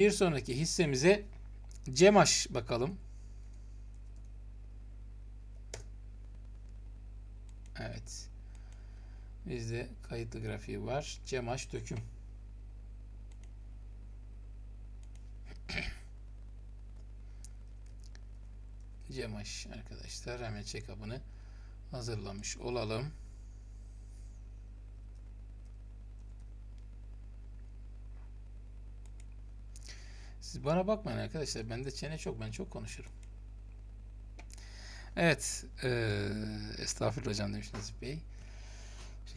Bir sonraki hissemize Cemaş bakalım. Evet. Bizde kayıtlı grafiği var. Cemaş döküm. Cemaş arkadaşlar hemen check-up'ını hazırlamış olalım. Siz bana bakmayın arkadaşlar. Bende çene çok. Ben çok konuşurum. Evet. eee estağfurullah hocam demiş Nazif Bey.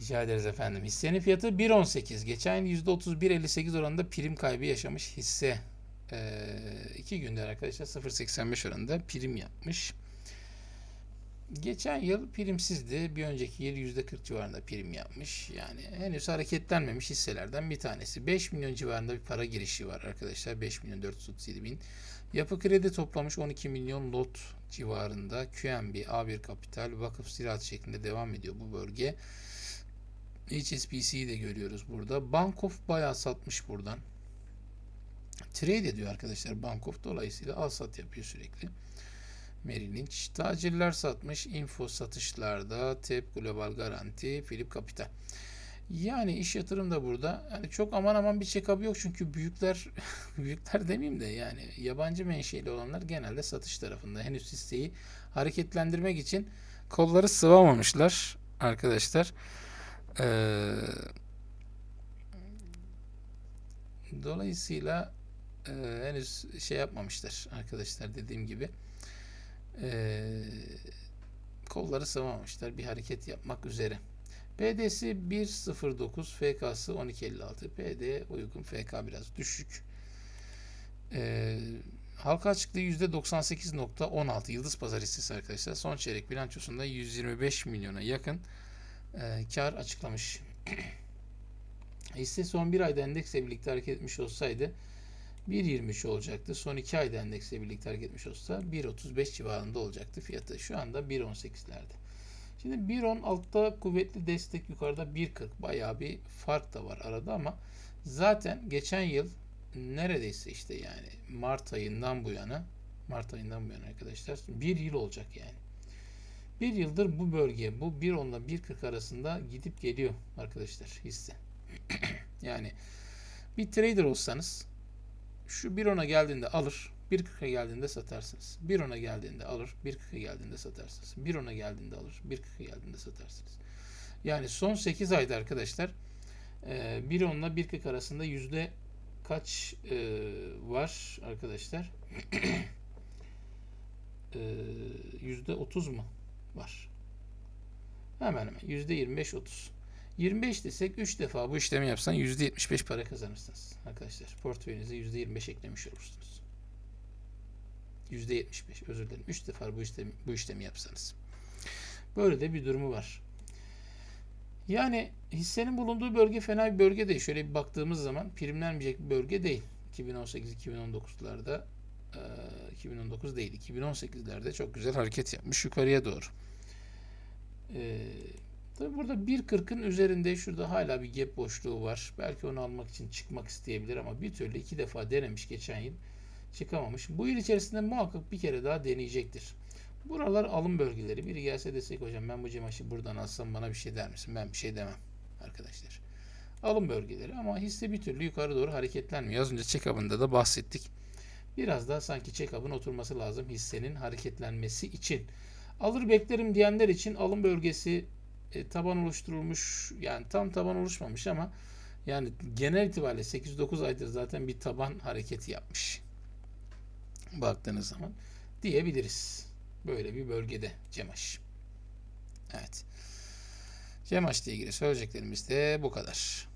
Rica ederiz efendim. Hissenin fiyatı 1.18. Geçen yıl %31.58 oranında prim kaybı yaşamış hisse. Eee iki günde arkadaşlar 0.85 oranında prim yapmış. Geçen yıl primsizdi. Bir önceki yıl %40 civarında prim yapmış. Yani henüz hareketlenmemiş hisselerden bir tanesi. 5 milyon civarında bir para girişi var arkadaşlar. 5 milyon 437 bin. Yapı kredi toplamış 12 milyon lot civarında. QNB, A1 Kapital, vakıf ziraat şeklinde devam ediyor bu bölge. HSBC'yi de görüyoruz burada. Bankof bayağı satmış buradan. Trade ediyor arkadaşlar Bankof. Dolayısıyla al sat yapıyor sürekli. Merrill Lynch. Tacirler satmış. Info satışlarda. TEP Global Garanti. Philip Capital. Yani iş yatırım da burada. Yani çok aman aman bir check-up yok çünkü büyükler büyükler demeyeyim de yani yabancı menşeli olanlar genelde satış tarafında. Henüz hisseyi hareketlendirmek için kolları sıvamamışlar arkadaşlar. Ee, dolayısıyla e, henüz şey yapmamışlar arkadaşlar dediğim gibi. Ee, kolları sıvamamışlar bir hareket yapmak üzere. PD'si 1.09, FK'sı 12.56. PD uygun, FK biraz düşük. Ee, halka açıklığı %98.16 Yıldız Pazar hissesi arkadaşlar. Son çeyrek bilançosunda 125 milyona yakın e, kar açıklamış. Hisse son bir ayda endeksle birlikte hareket etmiş olsaydı 1.23 olacaktı. Son 2 ayda endeksle birlikte hareket etmiş olsa 1.35 civarında olacaktı fiyatı. Şu anda 1.18'lerde. Şimdi 1.10 altta kuvvetli destek yukarıda 1.40 bayağı bir fark da var arada ama zaten geçen yıl neredeyse işte yani Mart ayından bu yana Mart ayından bu yana arkadaşlar bir yıl olacak yani. Bir yıldır bu bölge bu 1.10 ile 1.40 arasında gidip geliyor arkadaşlar hisse. yani bir trader olsanız şu 1.10'a geldiğinde alır, 1.40'a geldiğinde satarsınız. 1.10'a geldiğinde alır, 1.40'a geldiğinde satarsınız. 1.10'a geldiğinde alır, 1.40'a geldiğinde satarsınız. Yani son 8 ayda arkadaşlar 1.10 ile 1.40 arasında yüzde kaç e, var arkadaşlar? Yüzde 30 mu var? Hemen hemen yüzde 25-30. 25 desek 3 defa bu işlemi yapsan %75 para kazanırsınız arkadaşlar. Portföyünüze %25 eklemiş olursunuz. %75 özür dilerim. 3 defa bu işlemi, bu işlemi yapsanız. Böyle de bir durumu var. Yani hissenin bulunduğu bölge fena bir bölge değil. Şöyle bir baktığımız zaman primlenmeyecek bir bölge değil. 2018-2019'larda 2019 değil 2018'lerde çok güzel hareket yapmış yukarıya doğru. Eee Tabi burada 1.40'ın üzerinde şurada hala bir gap boşluğu var. Belki onu almak için çıkmak isteyebilir ama bir türlü iki defa denemiş geçen yıl. Çıkamamış. Bu yıl içerisinde muhakkak bir kere daha deneyecektir. Buralar alım bölgeleri. Biri gelse desek hocam ben bu cemaşı buradan alsam bana bir şey der misin? Ben bir şey demem arkadaşlar. Alım bölgeleri ama hisse bir türlü yukarı doğru hareketlenmiyor. Az önce check-up'ında da bahsettik. Biraz daha sanki check-up'ın oturması lazım hissenin hareketlenmesi için. Alır beklerim diyenler için alım bölgesi e, taban oluşturulmuş yani tam taban oluşmamış ama yani genel itibariyle 8-9 aydır zaten bir taban hareketi yapmış. Baktığınız zaman diyebiliriz. Böyle bir bölgede Cemaş. Evet. Cemaş ile ilgili söyleyeceklerimiz de bu kadar.